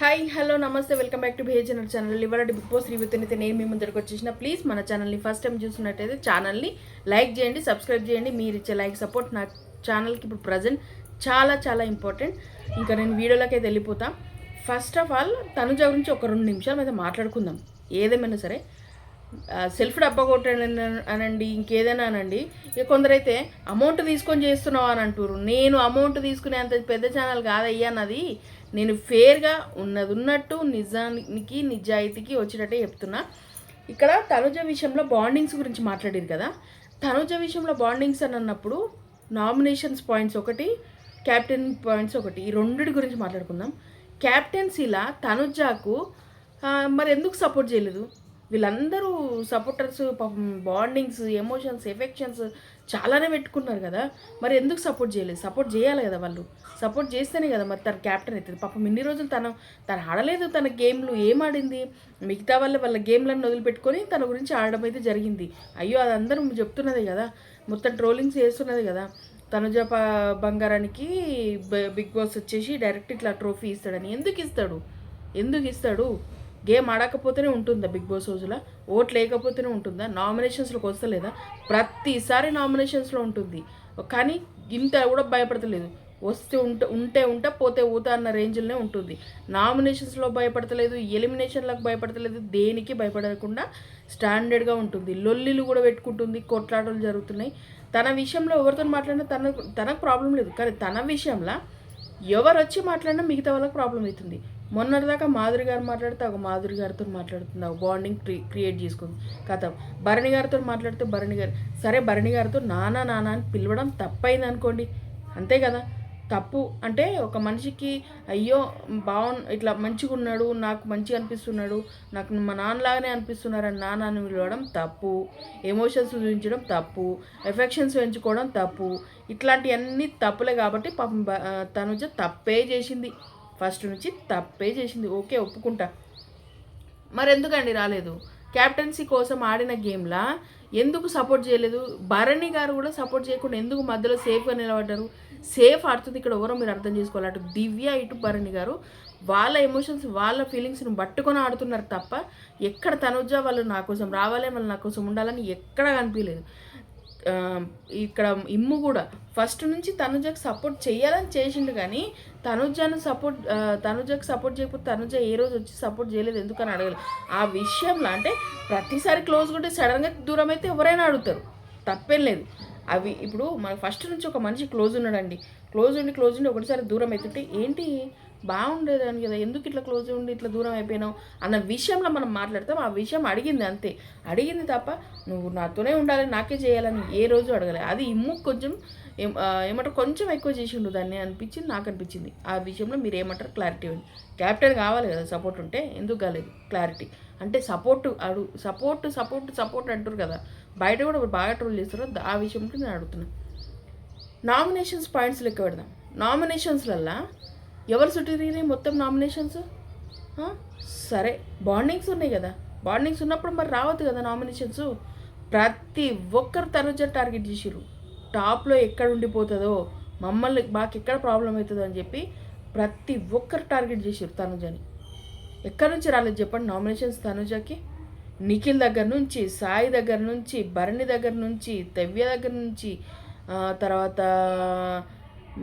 Hi hello నమస్తే welcome back to బిహేజనర్ channel. ఇవాళ బిగ్ బాస్ రివ్యూతో అయితే నేను మీ ముందరికి వచ్చేసిన ప్లీజ్ మన ఛానల్ని ఫస్ట్ టైం చూసినట్టయితే ఛానల్ని లైక్ చేయండి సబ్స్క్రైబ్ చేయండి. మీరు ఇచ్చే లైక్ సపోర్ట్ నా ఛానల్కి ఇప్పుడు ప్రజెంట్ చాలా చాలా ఇంపార్టెంట్ ఇంకా నేను వీడియోలోకి అయితే వెళ్ళిపోతా. ఫస్ట్ ఆఫ్ ఆల్ తనుజ గురించి ఒక రెండు నిమిషాలు అయితే మాట్లాడుకుందాం. ఏదేమైనా సరే సెల్ఫ్ డబ్బా కొట్టండి అనండి ఇంకేదైనా అనండి. ఇక కొందరైతే అమౌంట్ తీసుకొని చేస్తున్నావు? అని అంటారు నేను అమౌంట్ తీసుకునే అంత పెద్ద ఛానల్ కాదయ్యా నాది. నేను ఫేర్గా ఉన్నది ఉన్నట్టు నిజానికి నిజాయితీకి వచ్చినట్టే చెప్తున్నా. ఇక్కడ తనుజ విషయంలో బాండింగ్స్ గురించి మాట్లాడారు కదా. తనుజ విషయంలో బాండింగ్స్ అని అన్నప్పుడు నామినేషన్స్ పాయింట్స్ ఒకటి క్యాప్టెన్ పాయింట్స్ ఒకటి ఈ రెండిటి గురించి మాట్లాడుకుందాం. క్యాప్టెన్సీలా తనుజాకు మరి ఎందుకు సపోర్ట్ చేయలేదు? వీళ్ళందరూ సపోర్టర్స్ బాండింగ్స్ ఎమోషన్స్ ఎఫెక్షన్స్ చాలానే పెట్టుకున్నారు కదా. మరి ఎందుకు సపోర్ట్ చేయలేదు? సపోర్ట్ చేయాలి కదా వాళ్ళు. సపోర్ట్ చేస్తేనే కదా మరి తన క్యాప్టెన్ అవుతుంది. పాపం ఇన్ని రోజులు తను తను ఆడలేదు తన గేమ్లు. ఏం ఆడింది? మిగతా వాళ్ళ వాళ్ళ గేమ్లను వదిలిపెట్టుకొని తన గురించి ఆడడం అయితే జరిగింది. అయ్యో అది అందరూ చెప్తున్నదే కదా. మొత్తం ట్రోలింగ్స్ చేస్తున్నది కదా. తనుజ బంగారానికి బిగ్ బాస్ వచ్చేసి డైరెక్ట్ ఇట్లా ట్రోఫీ ఇస్తాడని. ఎందుకు ఇస్తాడు? ఎందుకు ఇస్తాడు? గేమ్ ఆడకపోతేనే ఉంటుందా బిగ్ బాస్ రోజుల ఓట్ లేకపోతేనే ఉంటుందా? నామినేషన్స్లోకి వస్తలేదా? ప్రతిసారి నామినేషన్స్లో ఉంటుంది. కానీ ఇంత కూడా భయపడతలేదు. వస్తే ఉంటే ఉంటే ఉంటే పోతే ఊతా అన్న రేంజ్లోనే ఉంటుంది. నామినేషన్స్లో భయపడతలేదు ఎలిమినేషన్లకు భయపడతలేదు దేనికి భయపడకుండా స్టాండర్డ్గా ఉంటుంది. లొల్లిలు కూడా పెట్టుకుంటుంది కొట్లాటలు జరుగుతున్నాయి. తన విషయంలో ఎవరితో మాట్లాడినా తన తనకు ప్రాబ్లం లేదు. కానీ తన విషయంలో ఎవరు వచ్చి మాట్లాడినా మిగతా వాళ్ళకి ప్రాబ్లం అవుతుంది. మొన్నటిదాకా మాధురి గారు మాట్లాడితే ఒక మాధురి గారితో మాట్లాడుతుంది ఒక బాండింగ్ క్రియేట్ చేసుకుంది. కథ. భరణి గారితో మాట్లాడితే భరణి గారు సరే భరణి గారితో నానా నానా అని పిలవడం తప్పైంది అనుకోండి అంతే కదా? తప్పు అంటే ఒక మనిషికి అయ్యో బాగున్ ఇట్లా మంచిగా ఉన్నాడు నాకు మంచిగా అనిపిస్తున్నాడు నాకు మా నాన్నలాగానే అనిపిస్తున్నారని నాన్నని పిలవడం తప్పు. ఎమోషన్స్ చూపించడం తప్పు. ఎఫెక్షన్స్ పెంచుకోవడం తప్పు. ఇట్లాంటివన్నీ తప్పులే కాబట్టి పాపం తనుజ తప్పే చేసింది. ఫస్ట్ నుంచి తప్పే చేసింది. ఓకే ఒప్పుకుంటా. మరెందుకండి రాలేదు? క్యాప్టెన్సీ కోసం ఆడిన గేమ్లా? ఎందుకు సపోర్ట్ చేయలేదు? భరణి గారు కూడా సపోర్ట్ చేయకుండా ఎందుకు మధ్యలో సేఫ్గా నిలబడ్డారు? సేఫ్ ఆడుతుంది ఇక్కడ ఎవరో మీరు అర్థం చేసుకోవాలి. అటు దివ్య ఇటు భరణి గారు. వాళ్ళ ఎమోషన్స్ వాళ్ళ ఫీలింగ్స్ని పట్టుకొని ఆడుతున్నారు తప్ప ఎక్కడ తనుజ వాళ్ళు నా కోసం రావాలి వాళ్ళు నా కోసం ఉండాలని ఎక్కడ కనిపించలేదు ఇక్కడ ఇమ్ము కూడా ఫస్ట్ నుంచి తనుజకు సపోర్ట్ చేయాలని చేసిండు కానీ తనుజను సపోర్ట్ తనుజకు సపోర్ట్ చేయకపోతే తనుజ ఏ రోజు వచ్చి సపోర్ట్ చేయలేదు ఎందుకని అడగలేదు ఆ విషయంలో అంటే ప్రతిసారి క్లోజ్ ఉంటే సడన్గా దూరం అయితే ఎవరైనా అడుగుతారు. తప్పేం లేదు. అవి ఇప్పుడు మన ఫస్ట్ నుంచి ఒక మనిషి క్లోజ్ ఉన్నాడండి. క్లోజ్ ఉండి క్లోజ్ ఉండి ఒకటిసారి దూరం అవుతుంటే ఏంటి బాగుండేదాన్ని కదా ఎందుకు ఇట్లా క్లోజ్ ఉండి ఇట్లా దూరం అయిపోయినావు అన్న విషయంలో మనం మాట్లాడతాం. ఆ విషయం అడిగింది అంతే. అడిగింది తప్ప నువ్వు నాతోనే ఉండాలి నాకే చేయాలని ఏ రోజు అడగలే. అది ఇమ్ము కొంచెం ఏమంటారు కొంచెం ఎక్కువ చేసిండు దాన్ని అనిపించింది నాకు అనిపించింది. ఆ విషయంలో మీరు ఏమంటారు క్లారిటీ ఉంది. క్యాప్టెన్ కావాలి కదా సపోర్ట్ ఉంటే ఎందుకు కాలేదు? క్లారిటీ అంటే సపోర్ట్ అడు సపోర్ట్ సపోర్ట్ సపోర్ట్ అంటారు కదా. బయట కూడా బాగా ట్రోల్ చేస్తారు ఆ విషయంలో నేను అడుగుతున్నాను నామినేషన్స్ పాయింట్స్ లెక్క పెడదాం. నామినేషన్స్లల్లా ఎవరు చుట్టిరిగినాయి మొత్తం నామినేషన్స్ సరే బాండింగ్స్ ఉన్నాయి కదా. బాండింగ్స్ ఉన్నప్పుడు మరి రావద్దు కదా నామినేషన్స్ ప్రతి ఒక్కరు తనుజ టార్గెట్ చేసిరు టాప్లో ఎక్కడ ఉండిపోతుందో మమ్మల్ని మాకు ఎక్కడ ప్రాబ్లం అవుతుందో అని చెప్పి ప్రతి ఒక్కరు టార్గెట్ చేసిరు తనుజని. ఎక్కడి నుంచి రాలేదు చెప్పండి నామినేషన్స్ తనుజకి? నిఖిల్ దగ్గర నుంచి సాయి దగ్గర నుంచి భరణి దగ్గర నుంచి తవ్య దగ్గర నుంచి తర్వాత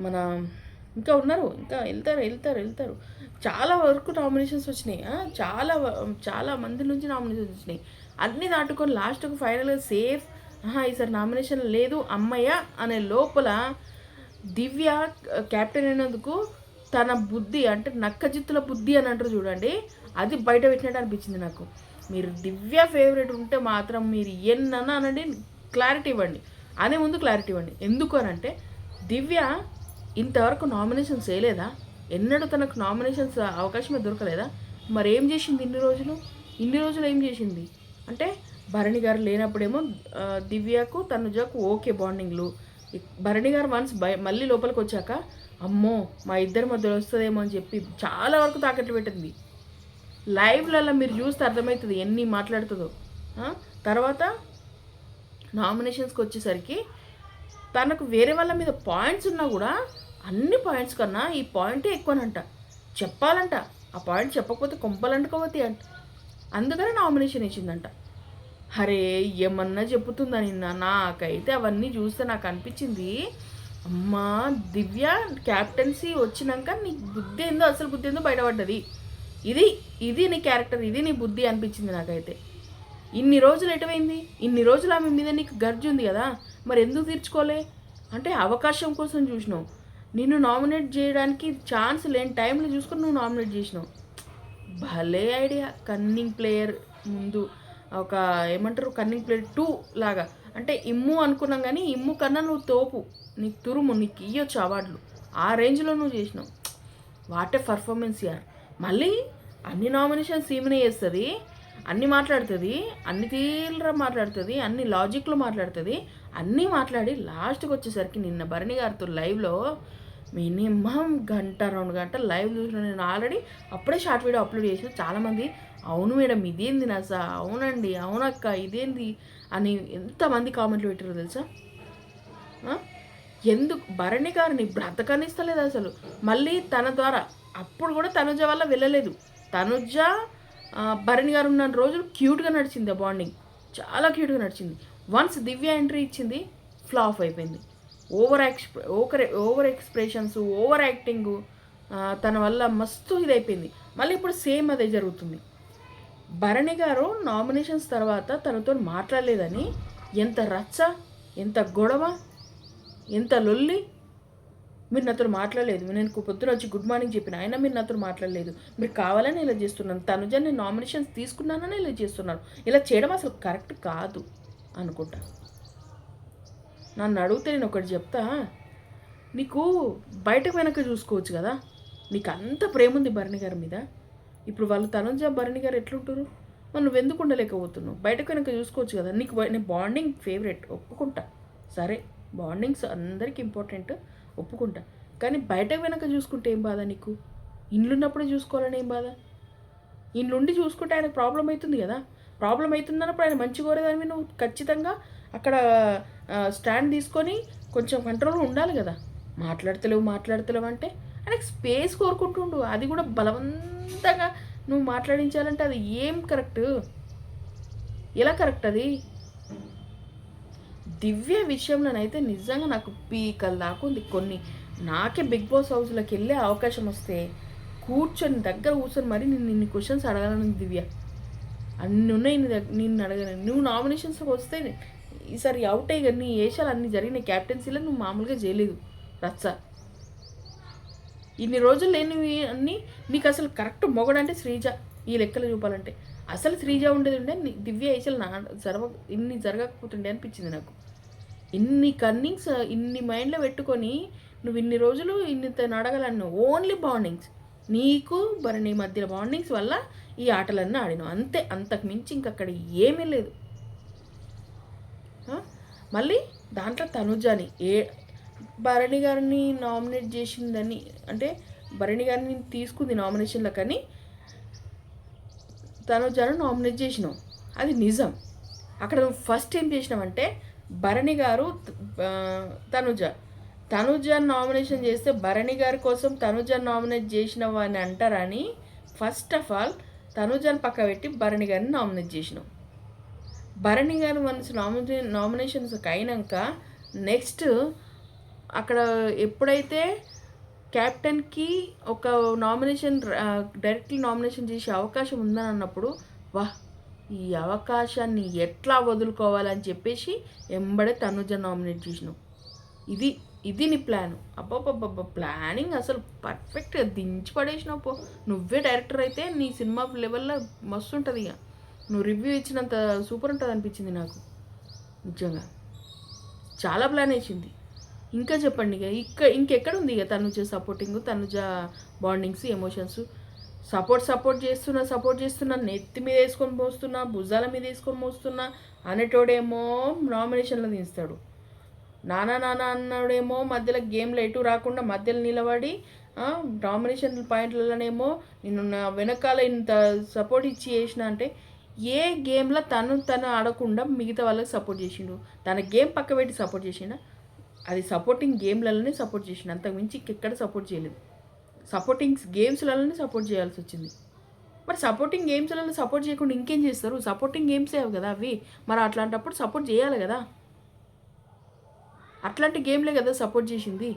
మన ఇంకా ఉన్నారు ఇంకా వెళ్తారు వెళ్తారు వెళ్తారు. చాలా వరకు నామినేషన్స్ వచ్చినాయి. చాలా చాలా మంది నుంచి నామినేషన్స్ వచ్చినాయి. అన్నీ దాటుకొని లాస్ట్కు ఫైనల్గా సేఫ్ ఈసారి నామినేషన్ లేదు అమ్మయ్య అనే లోపల దివ్య క్యాప్టెన్ అయినందుకు తన బుద్ధి అంటే నక్కజిత్తుల బుద్ధి అని అంటారు చూడండి అది బయట పెట్టినట్టు అనిపించింది నాకు. మీరు దివ్య ఫేవరెట్ ఉంటే మాత్రం మీరు ఎన్నన్నా అనండి క్లారిటీ ఇవ్వండి. అనే ముందు క్లారిటీ ఇవ్వండి. ఎందుకు అని అంటే దివ్య ఇంతవరకు నామినేషన్స్ వేయలేదా? ఎన్నడూ తనకు నామినేషన్స్ అవకాశమే దొరకలేదా? మరి ఏం చేసింది ఇన్ని రోజులు? ఇన్ని రోజులు ఏం చేసింది? అంటే భరణి గారు లేనప్పుడేమో దివ్యకు తనుజకు ఓకే బాండింగ్లు. భరణి గారు వన్స్ బయ మళ్ళీ లోపలికి వచ్చాక అమ్మో మా ఇద్దరి మధ్యలో వస్తుందేమో అని చెప్పి చాలా వరకు తాకట్లు పెట్టింది. లైవ్లలో మీరు చూస్తే అర్థమవుతుంది ఎన్ని మాట్లాడుతుందో. తర్వాత నామినేషన్స్కి వచ్చేసరికి తనకు వేరే వాళ్ళ మీద పాయింట్స్ ఉన్నా కూడా అన్ని పాయింట్స్ కన్నా ఈ పాయింటే ఎక్కువనంట. చెప్పాలంట. ఆ పాయింట్ చెప్పకపోతే కొంపలంటుకోవద్ది అంట. అందుకనే నామినేషన్ ఇచ్చిందంట. అరే ఏమన్నా చెప్పుతుందా నిన్న? నాకైతే అవన్నీ చూస్తే నాకు అనిపించింది. అమ్మా దివ్య క్యాప్టెన్సీ వచ్చినాక నీ బుద్ధి ఏందో అసలు బుద్ధి ఏందో బయటపడ్డది. ఇది ఇది నీ క్యారెక్టర్ ఇది నీ బుద్ధి అనిపించింది నాకైతే. ఇన్ని రోజులు ఎటువైంది? ఇన్ని రోజులు ఆమె మీద నీకు గర్జు ఉంది కదా? మరి ఎందుకు తీర్చుకోలే? అంటే అవకాశం కోసం చూసినావు. నిన్ను నామినేట్ చేయడానికి ఛాన్స్ లేని టైంలో చూసుకొని నువ్వు నామినేట్ చేసినావు. భలే ఐడియా కన్నింగ్ ప్లేయర్ ముందు ఒక ఏమంటారు కన్నింగ్ ప్లేయర్ టూ లాగా. అంటే ఇమ్ము అనుకున్నాం కానీ ఇమ్ము కన్నా నువ్వు తోపు. నీకు తురుము నీకు ఇయ్యొచ్చు అవార్డులు. ఆ రేంజ్లో నువ్వు చేసినావు. వాటే పర్ఫార్మెన్స్ యార్ మళ్ళీ అన్ని నామినేషన్స్ ఈమెనే చేస్తుంది అన్నీ మాట్లాడుతుంది అన్ని తీవ్ర మాట్లాడుతుంది అన్ని లాజిక్లో మాట్లాడుతుంది అన్నీ మాట్లాడి లాస్ట్కి వచ్చేసరికి నిన్న భరణి గారితో లైవ్లో మినిమం గంట రెండు గంటలు లైవ్ చూసిన నేను ఆల్రెడీ అప్పుడే షార్ట్ వీడియో అప్లోడ్ చేసిన. చాలామంది అవును మేడం ఇదేంది నా సా అవునండి అవునక్క ఇదేంది? అని ఎంతమంది కామెంట్లు పెట్టారు తెలుసా? ఎందుకు? భరణి గారిని బ్రతకనిస్తలేదు అసలు. మళ్ళీ తన ద్వారా. అప్పుడు కూడా తనుజ వల్ల వెళ్ళలేదు. తనుజ భరణి గారు ఉన్న రోజులు క్యూట్గా నడిచింది ఆ బాండింగ్ చాలా క్యూట్గా నడిచింది. వన్స్ దివ్య ఎంట్రీ ఇచ్చింది ఫ్లాప్ అయిపోయింది. Over ఎక్స్ప్రె over over expressions over acting తన వల్ల మస్తు ఇదైపోయింది. మళ్ళీ ఇప్పుడు సేమ్ అదే జరుగుతుంది. భరణి గారు నామినేషన్స్ తర్వాత తనతో మాట్లాడలేదని ఎంత రచ్చ ఎంత గొడవ ఎంత లొల్లి మీరు నాతో మాట్లాడలేదు. నేను పొద్దున వచ్చి గుడ్ మార్నింగ్ చెప్పిన ఆయన మీరు నాతో మాట్లాడలేదు. మీరు కావాలని ఇలా చేస్తున్నాను తనుజ నేను నామినేషన్స్ తీసుకున్నానని ఇలా చేస్తున్నాను ఇలా చేయడం అసలు కరెక్ట్ కాదు అనుకుంటాను నన్ను అడిగితే నేను ఒకటి చెప్తా. నీకు బయటకు వెనక చూసుకోవచ్చు కదా. నీకు అంత ప్రేమ ఉంది భరణి గారి మీద. ఇప్పుడు వాళ్ళు తనుజ భరణి గారు ఎట్లుంటారు మనం నువ్వు ఎందుకు ఉండలేకపోతున్నావు? బయటకు వెనక చూసుకోవచ్చు కదా. నీకు నీ బాండింగ్ ఫేవరెట్ ఒప్పుకుంటా. సరే బాండింగ్స్ అందరికి ఇంపార్టెంట్ ఒప్పుకుంటా. కానీ బయటకు వెనక చూసుకుంటే ఏం బాధ నీకు? ఇండ్లున్నప్పుడే చూసుకోవాలని ఏం బాధ? ఇండ్లుండి చూసుకుంటే ఆయనకు ప్రాబ్లం అవుతుంది కదా. ప్రాబ్లం అవుతుందన్నప్పుడు ఆయన మంచి కోరేదాన్ని నువ్వు ఖచ్చితంగా అక్కడ స్టాండ్ తీసుకొని కొంచెం కంట్రోల్ ఉండాలి కదా. మాట్లాడతలేవు మాట్లాడతలేవు అంటే ఆయనకు స్పేస్ కోరుకుంటుండు. అది కూడా బలవంతంగా నువ్వు మాట్లాడించాలంటే అది ఏం కరెక్ట్? ఎలా కరెక్ట్ అది? దివ్య విషయంలోనైతే నిజంగా నాకు పీకలు దాకా ఉంది కొన్ని. నాకే బిగ్ బాస్ హౌస్లోకి వెళ్ళే అవకాశం వస్తే కూర్చొని దగ్గర కూర్చొని మరి నేను నిన్ను క్వశ్చన్స్ అడగాలను దివ్య. అన్ని ఉన్నాయి నీ దగ్గర నిన్ను అడగను నువ్వు నామినేషన్స్కి వస్తే ఈసారి అవుట్ అయ్యి నీ ఏషాలు అన్నీ జరిగిన క్యాప్టెన్సీలో నువ్వు మామూలుగా చేయలేదు రచ్చ. ఇన్ని రోజులు లేనివి అన్నీ నీకు అసలు కరెక్ట్ మొగడంటే శ్రీజ ఈ లెక్కలు చూపాలంటే. అసలు శ్రీజ ఉండేది ఉండే నీ దివ్య ఏషాలు నా జరగ ఇన్ని జరగకపోతుండే అనిపించింది నాకు. ఇన్ని కన్నింగ్స్ ఇన్ని మైండ్లో పెట్టుకొని నువ్వు ఇన్ని రోజులు ఇన్ని తను ఓన్లీ బాండింగ్స్ నీకు భరణి మధ్య బాండింగ్స్ వల్ల ఈ ఆటలన్నీ ఆడినావు. అంతే అంతకు మించి ఇంకక్కడ ఏమీ లేదు. మళ్ళీ దాంట్లో తనుజాని ఏ భరణి గారిని నామినేట్ చేసిందని అంటే భరణి గారిని తీసుకుంది నామినేషన్లో కానీ తనుజాను నామినేట్ చేసినావు అది నిజం. అక్కడ ఫస్ట్ ఏం చేసినావంటే భరణి గారు తనుజ. తనుజ నామినేషన్ చేస్తే భరణి గారి కోసం తనుజ నామినేట్ చేసినవా అని అంటారని ఫస్ట్ ఆఫ్ ఆల్ తనుజని పక్క పెట్టి భరణి గారిని నామినేట్ చేసినావు భరణి గారు మనసు నామినే నామినేషన్స్కి అయినాక నెక్స్ట్ అక్కడ ఎప్పుడైతే క్యాప్టెన్కి ఒక నామినేషన్ డైరెక్ట్లీ నామినేషన్ చేసే అవకాశం ఉందని అన్నప్పుడు వా ఈ అవకాశాన్ని ఎట్లా వదులుకోవాలని చెప్పేసి ఎంబడే తనుజ నామినేట్ చేసినావు ఇది ఇది నీ ప్లాన్. అబ్బాబ్బబ్బబ్బ! ప్లానింగ్ అసలు పర్ఫెక్ట్గా దించి పడేసినావు పో. నువ్వే డైరెక్టర్ అయితే నీ సినిమా లెవెల్లో మస్తు ఉంటుంది ఇక నువ్వు రివ్యూ ఇచ్చినంత సూపర్ ఉంటుంది అనిపించింది నాకు. నిజంగా. చాలా ప్లాన్ వేసింది. ఇంకా చెప్పండి ఇక. ఇక్క ఇంకెక్కడ ఉంది ఇక Tanuja supporting Tanuja bondings emotions support support చేస్తున్నా సపోర్ట్ చేస్తున్నా నెత్తి మీద వేసుకొని మోస్తున్నా భుజాల మీద వేసుకొని మోస్తున్నా అనేటోడేమో నామినేషన్లో తీస్తాడు. నానా నానా అన్నాడేమో మధ్యలో గేమ్లో ఎటు రాకుండా మధ్యలో నిలబడి నామినేషన్ పాయింట్లలోనేమో నిన్ను వెనకాల ఇంత సపోర్ట్ ఇచ్చి చేసిన అంటే ఏ గేమ్లో తను తను ఆడకుండా మిగతా వాళ్ళకి సపోర్ట్ చేసిండు? తన గేమ్ పక్క పెట్టి సపోర్ట్ చేసిండ? అది సపోర్టింగ్ గేమ్లలోనే సపోర్ట్ చేసిండు. అంతకు మించి ఇంకెక్కడ సపోర్ట్ చేయలేదు. సపోర్టింగ్ గేమ్స్లలోనే సపోర్ట్ చేయాల్సి వచ్చింది. మరి సపోర్టింగ్ గేమ్స్లలో సపోర్ట్ చేయకుండా ఇంకేం చేస్తారు? సపోర్టింగ్ గేమ్సే అవి కదా అవి. మరి అట్లాంటప్పుడు సపోర్ట్ చేయాలి కదా. అట్లాంటి గేమ్లే కదా సపోర్ట్ చేసింది.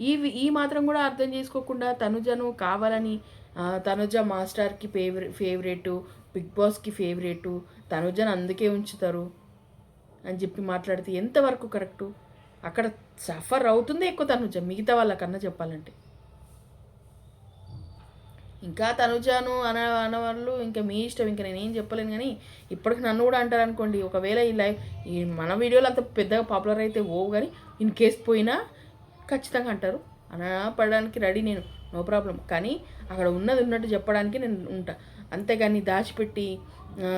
ఈ ఈ మాత్రం కూడా అర్థం చేసుకోకుండా తనుజను కావాలని తనుజ మాస్టర్కి ఫేవరె ఫేవరెటు బిగ్ బాస్కి ఫేవరెటు తనుజను అందుకే ఉంచుతారు అని చెప్పి మాట్లాడితే ఎంతవరకు కరెక్టు? అక్కడ సఫర్ అవుతుంది ఎక్కువ తనుజ మిగతా వాళ్ళకన్నా చెప్పాలంటే. ఇంకా తనుజాను అన అనవాళ్ళు ఇంకా మీ ఇష్టం ఇంకా నేనేం చెప్పలేను కానీ ఇప్పటికి నన్ను కూడా అంటారు అనుకోండి ఒకవేళ ఈ లైవ్ ఈ మన వీడియోలు అంత పెద్దగా పాపులర్ అయితే ఓ కానీ ఇన్ కేస్ పోయినా ఖచ్చితంగా అంటారు. అనపడడానికి రెడీ నేను నో ప్రాబ్లం. కానీ అక్కడ ఉన్నది ఉన్నట్టు చెప్పడానికి నేను ఉంటా. అంతేగాని దాచిపెట్టి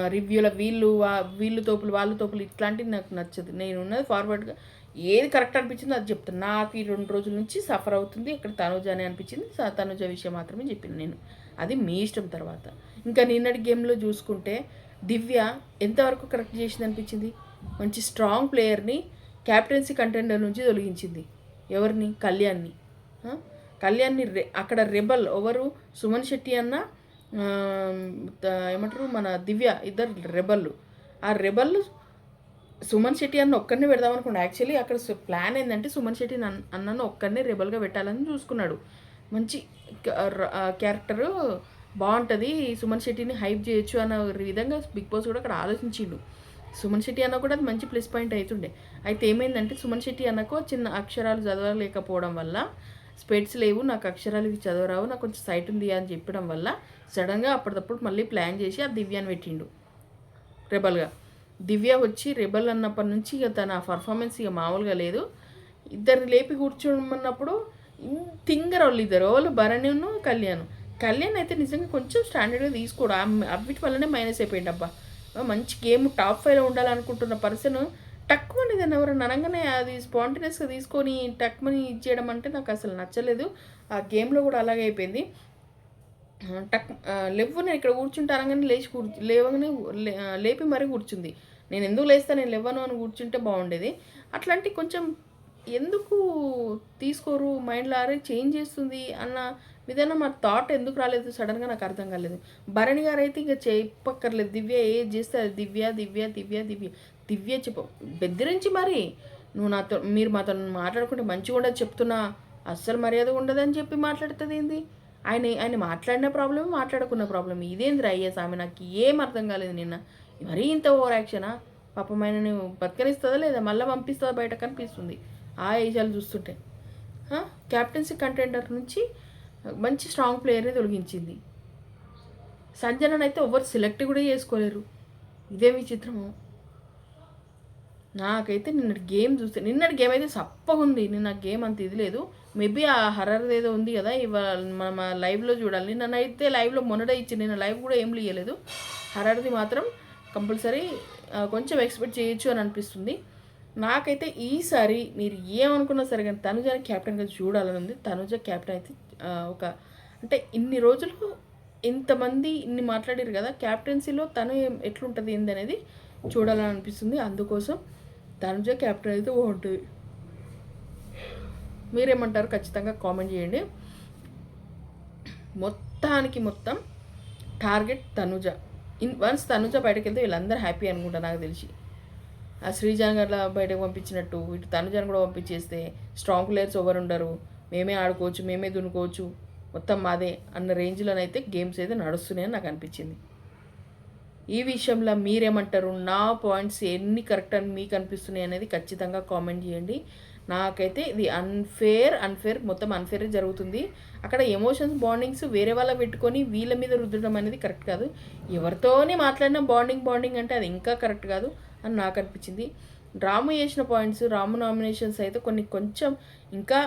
రివ్యూల వీళ్ళు వా- వీళ్ళు తోపులు వాళ్ళు తోపులు ఇట్లాంటివి నాకు నచ్చదు. నేను ఉన్నది ఫార్వర్డ్గా ఏది కరెక్ట్ అనిపించిందో అది చెప్తాను నాకు ఈ రెండు రోజుల నుంచి సఫర్ అవుతుంది. ఇక్కడ తనుజ అని అనిపించింది. స- తనుజ విషయం మాత్రమే చెప్పిన నేను. అది మీ ఇష్టం తర్వాత. ఇంకా నిన్నటి గేమ్లో చూసుకుంటే దివ్య ఎంతవరకు కరెక్ట్ చేసింది అనిపించింది? మంచి స్ట్రాంగ్ ప్లేయర్ని క్యాప్టెన్సీ కంటెండర్ నుంచి తొలగించింది. ఎవరిని? కళ్యాణ్ని. కళ్యాణ్ని రె అక్కడ రెబల్ ఎవరు? సుమన్ శెట్టి అన్న ఏమంటారు? మన దివ్య ఇద్దరు రెబల్లు. ఆ రెబల్ సుమన్ శెట్టి అన్న ఒక్కరిని పెడదాం అనుకున్నాడు. యాక్చువల్లీ అక్కడ ప్లాన్ ఏంటంటే సుమన్ శెట్టి అన్నను ఒక్కరిని రెబల్గా పెట్టాలని చూసుకున్నాడు. మంచి క్యారెక్టరు బాగుంటుంది. సుమన్ శెట్టిని హైప్ చేయొచ్చు అన్న విధంగా బిగ్ బాస్ కూడా అక్కడ ఆలోచించిండు. సుమన్ శెట్టి అన్న కూడా అది మంచి ప్లస్ పాయింట్ అవుతుండే అయితే ఏమైందంటే సుమన్ శెట్టి అన్నకు చిన్న అక్షరాలు చదవలేకపోవడం వల్ల స్పెట్స్ లేవు నాకు అక్షరాలు ఇవి చదవరావు నాకు కొంచెం సైట్ ఉంది అని చెప్పడం వల్ల సడన్గా అప్పటికప్పుడు మళ్ళీ ప్లాన్ చేసి ఆ దివ్యాన్ని పెట్టిండు. రెబల్గా. దివ్య వచ్చి రెబల్ అన్నప్పటి నుంచి ఇక తన పర్ఫార్మెన్స్ ఇక మామూలుగా లేదు. ఇద్దరిని లేపి కూర్చోమన్నప్పుడు తింగర వాళ్ళు ఇద్దరు. వాళ్ళు భరణిను కళ్యాణ్. కళ్యాణ్ అయితే నిజంగా కొంచెం స్టాండర్డ్గా తీసుకోడు. అవిటి వల్లనే మైనస్ అయిపోయింది అబ్బా. మంచి గేమ్ టాప్ ఫైవ్లో ఉండాలనుకుంటున్న పర్సన్ టక్కుమని దాన్ని ఎవరైనా అనగానే అది స్పాంటినియస్గా తీసుకొని టక్మని ఇచ్చేయడం అంటే నాకు అసలు నచ్చలేదు. ఆ గేమ్లో కూడా అలాగే అయిపోయింది. టక్ లెవ్వు నేను ఇక్కడ కూర్చుంటే అనగానే లేచి కూర్చు లేవగానే లేపి మరీ కూర్చుంది. నేను ఎందుకు లేస్తా నేను లేవను అని కూర్చుంటే బాగుండేది. అట్లాంటి కొంచెం ఎందుకు తీసుకోరు మైండ్లో అరే చేంజ్ చేస్తుంది అన్న విధానం మా థాట్ ఎందుకు రాలేదు? సడన్గా నాకు అర్థం కాలేదు. భరణి గారు అయితే ఇంకా చెప్పక్కర్లేదు. దివ్య ఏది చేస్తే అది దివ్య దివ్య దివ్య దివ్య. దివ్య చెప్పు. బెదిరించి మరి. నువ్వు నాతో మీరు మాతో మాట్లాడుకుంటే మంచిగా ఉండదు చెప్తున్నా. అస్సలు మర్యాద ఉండదని చెప్పి మాట్లాడుతుంది ఏంది? ఆయన ఆయన మాట్లాడిన ప్రాబ్లం మాట్లాడుకున్న ప్రాబ్లం ఇదేంది అయ్యే స్వామి నాకు ఏం అర్థం కాలేదు నిన్న. మరీ ఇంత ఓవర్ యాక్షనా? పాపం ఆయన నువ్వు బతకనిస్తుందా లేదా? మళ్ళీ పంపిస్తుందా బయట కనిపిస్తుంది. ఆ ఏజాలు చూస్తుంటే. క్యాప్టెన్సీ కంటెండర్ నుంచి మంచి స్ట్రాంగ్ ప్లేయర్ని తొలగించింది. సంజనన్ అయితే ఎవరు సెలెక్ట్ కూడా చేసుకోలేరు. ఇదే విచిత్రము. నాకైతే నిన్నటి గేమ్ చూస్తే నిన్నటి గేమ్ అయితే సప్పగా ఉంది. నిన్న గేమ్ అంత ఇది లేదు. మేబీ ఆ హర్రర్ ఏదో ఉంది కదా ఇవాళ మనం లైవ్లో చూడాలి. నిన్న అయితే లైవ్లో మొన్నడే ఇచ్చి నిన్న లైవ్ కూడా ఏం ఇయ్యలేదు హర్రర్ది మాత్రం కంపల్సరీ కొంచెం ఎక్స్పెక్ట్ చేయొచ్చు అని అనిపిస్తుంది. నాకైతే ఈసారి మీరు ఏమనుకున్నా సరే కానీ తనుజని క్యాప్టెన్గా చూడాలని ఉంది. తనుజ క్యాప్టెన్ అయితే ఒక అంటే ఇన్ని రోజులు ఇంతమంది ఇన్ని మాట్లాడారు కదా క్యాప్టెన్సీలో తను ఎట్లుంటుంది ఏందనేది చూడాలని అనిపిస్తుంది. అందుకోసం తనుజ క్యాప్టెన్ అయితే బాగుంటుంది మీరేమంటారు? ఖచ్చితంగా కామెంట్ చేయండి. మొత్తానికి మొత్తం target Tanuja. In once Tanuja బయటకు వెళ్తే వీళ్ళందరూ హ్యాపీ అనుకుంటా నాకు తెలిసి. ఆ శ్రీజాన్ గట్లా బయటకు పంపించినట్టు ఇటు తనుజాన్ కూడా పంపించేస్తే స్ట్రాంగ్ ప్లేయర్స్ ఎవరు ఉండరు. మేమే ఆడుకోవచ్చు మేమే దున్నుకోవచ్చు. మొత్తం మాదే అన్న రేంజ్లోనైతే గేమ్స్ అయితే నడుస్తున్నాయని నాకు అనిపించింది. ఈ విషయంలో మీరేమంటారు? నా పాయింట్స్ ఎన్ని కరెక్ట్ అని మీకు అనిపిస్తున్నాయి అనేది ఖచ్చితంగా కామెంట్ చేయండి. నాకైతే ఇది అన్ఫేర్ అన్ఫేర్ మొత్తం అన్ఫేర్ జరుగుతుంది. అక్కడ ఎమోషన్స్ బాండింగ్స్ వేరే వాళ్ళ పెట్టుకొని వీళ్ళ మీద రుద్దడం అనేది కరెక్ట్ కాదు. ఎవరితోనే మాట్లాడినా బాండింగ్ బాండింగ్ అంటే అది ఇంకా కరెక్ట్ కాదు అని నాకు అనిపించింది. రాము చేసిన పాయింట్స్ రాము నామినేషన్స్ అయితే కొన్ని కొంచెం ఇంకా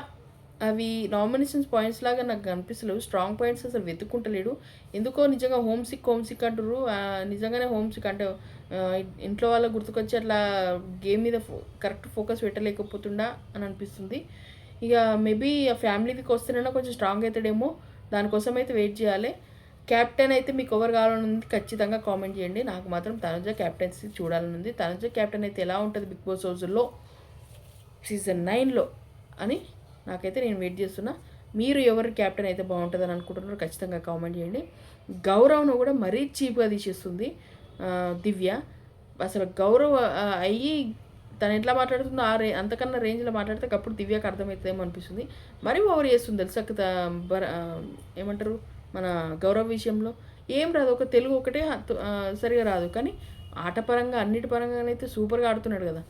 అవి నామినేషన్స్ పాయింట్స్ లాగా నాకు అనిపిస్తలేవు స్ట్రాంగ్ పాయింట్స్ అసలు వెతుక్కుంటలేడు. ఎందుకో నిజంగా హోమ్ సిక్ హోమ్ సిక్ అంటారు నిజంగానే హోమ్ సిక్ అంటే ఇంట్లో వాళ్ళ గుర్తుకొచ్చి అట్లా గేమ్ మీద ఫో కరెక్ట్ ఫోకస్ పెట్టలేకపోతుండా అని అనిపిస్తుంది. ఇక మేబీ ఆ ఫ్యామిలీకి వస్తేనైనా కొంచెం స్ట్రాంగ్ అవుతాడేమో దానికోసం అయితే వెయిట్ చేయాలి. క్యాప్టెన్ అయితే మీకు ఎవరు కావాలనుంది ఖచ్చితంగా కామెంట్ చేయండి. నాకు మాత్రం తనుజ క్యాప్టెన్సీ చూడాలని ఉంది తనుజ క్యాప్టెన్ అయితే ఎలా ఉంటుంది బిగ్ బాస్ హౌస్లో సీజన్ నైన్లో అని నాకైతే నేను వెయిట్ చేస్తున్నా. మీరు ఎవరు క్యాప్టెన్ అయితే బాగుంటుందని అనుకుంటున్నారో ఖచ్చితంగా కామెంట్ చేయండి. గౌరవ్ను కూడా మరీ చీప్గా తీసేస్తుంది దివ్య. అసలు గౌరవ్ అయ్యి తను ఎట్లా మాట్లాడుతుందో ఆ రే అంతకన్నా రేంజ్లో మాట్లాడితే అప్పుడు దివ్యకు అర్థమవుతుందేమో అనిపిస్తుంది. మరీ ఓవర్ చేస్తుంది తెలుసా త- బర- ఏమంటారు? మన గౌరవ్ విషయంలో. ఏం రాదు ఒక తెలుగు ఒకటే సరిగా రాదు. కానీ ఆటపరంగా అన్నిటి పరంగానైతే సూపర్గా ఆడుతున్నాడు కదా.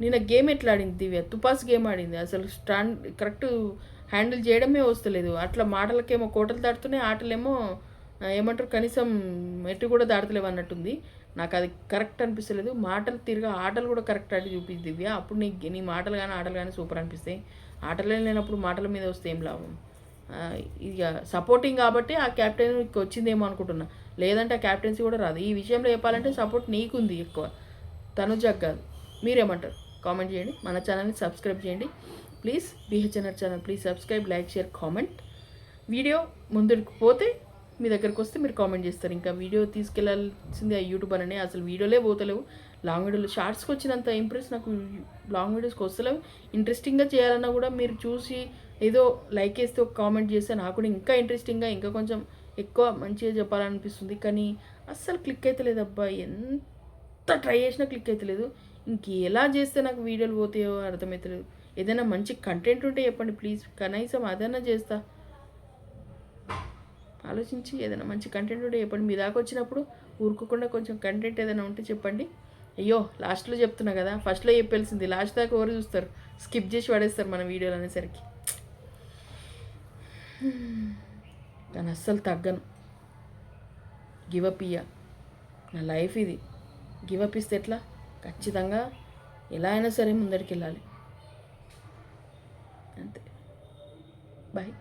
నిన్న గేమ్ ఎట్లా ఆడింది దివ్య? తుపాస్ గేమ్ ఆడింది. అసలు స్టాండ్ కరెక్ట్ హ్యాండిల్ చేయడమే వస్తలేదు. అట్లా మాటలకేమో కోటలు దాటుతున్నాయి ఆటలేమో ఏమంటారు కనీసం ఎటు కూడా దాటలేవు అన్నట్టుంది. నాకు అది కరెక్ట్ అనిపిస్తలేదు. మాటలు తిరిగా ఆటలు కూడా కరెక్ట్ ఆడి చూపించి దివ్య. అప్పుడు నీ నీ మాటలు కానీ ఆటలు కానీ సూపర్ అనిపిస్తాయి. ఆటలే లేనప్పుడు మాటల మీద వస్తే ఏం లాభం? ఇక సపోర్టింగ్ కాబట్టి ఆ క్యాప్టెన్ వచ్చిందేమో అనుకుంటున్నా. లేదంటే ఆ క్యాప్టెన్సీ కూడా రాదు. ఈ విషయంలో చెప్పాలంటే సపోర్ట్ నీకుంది ఎక్కువ. తను జగ్గదు మీరేమంటారు? కామెంట్ చేయండి. మన ఛానల్ని సబ్స్క్రైబ్ చేయండి. Please BHNR channel please subscribe like share comment. Video ముందుకు పోతే మీ దగ్గరకు వస్తే మీరు కామెంట్ చేస్తారు. ఇంకా వీడియో తీసుకెళ్ళాల్సింది ఆ యూట్యూబర్ అని అసలు వీడియోలే పోతలేవు. లాంగ్ వీడియోలు షార్ట్స్కి వచ్చినంత ఇంప్రెస్ నాకు లాంగ్ వీడియోస్కి వస్తలేవు. ఇంట్రెస్టింగ్గా చేయాలన్నా కూడా మీరు చూసి ఏదో లైక్ వేస్తే ఒక కామెంట్ చేస్తే నాకు కూడా ఇంకా ఇంట్రెస్టింగ్గా ఇంకా కొంచెం ఎక్కువ మంచిగా చెప్పాలనిపిస్తుంది. కానీ అస్సలు క్లిక్ అయితే లేదబ్బా ఎంత ట్రై చేసినా క్లిక్ అయితే లేదు. ఇంక ఎలా చేస్తే నాకు వీడియోలు పోతాయో అర్థమవుతలేదు ఏదైనా మంచి కంటెంట్ ఉంటే చెప్పండి ప్లీజ్ కనీసం అదైనా చేస్తా. ఆలోచించి ఏదైనా మంచి కంటెంట్ ఉంటే చెప్పండి. మీ దాకా వచ్చినప్పుడు ఊరుకోకుండా కొంచెం కంటెంట్ ఏదైనా ఉంటే చెప్పండి. అయ్యో లాస్ట్లో చెప్తున్నా కదా ఫస్ట్లో చెప్పాల్సింది లాస్ట్ దాకా ఎవరు చూస్తారు? స్కిప్ చేసి పడేస్తారు మన వీడియోలు అనేసరికి. కానీ అస్సలు తగ్గను. గివప్ ఇయ్య. నా లైఫ్ ఇది. గివప్ ఇస్తే ఎట్లా? ఖచ్చితంగా ఎలా అయినా సరే ముందరికి వెళ్ళాలి అంతే. బాయ్.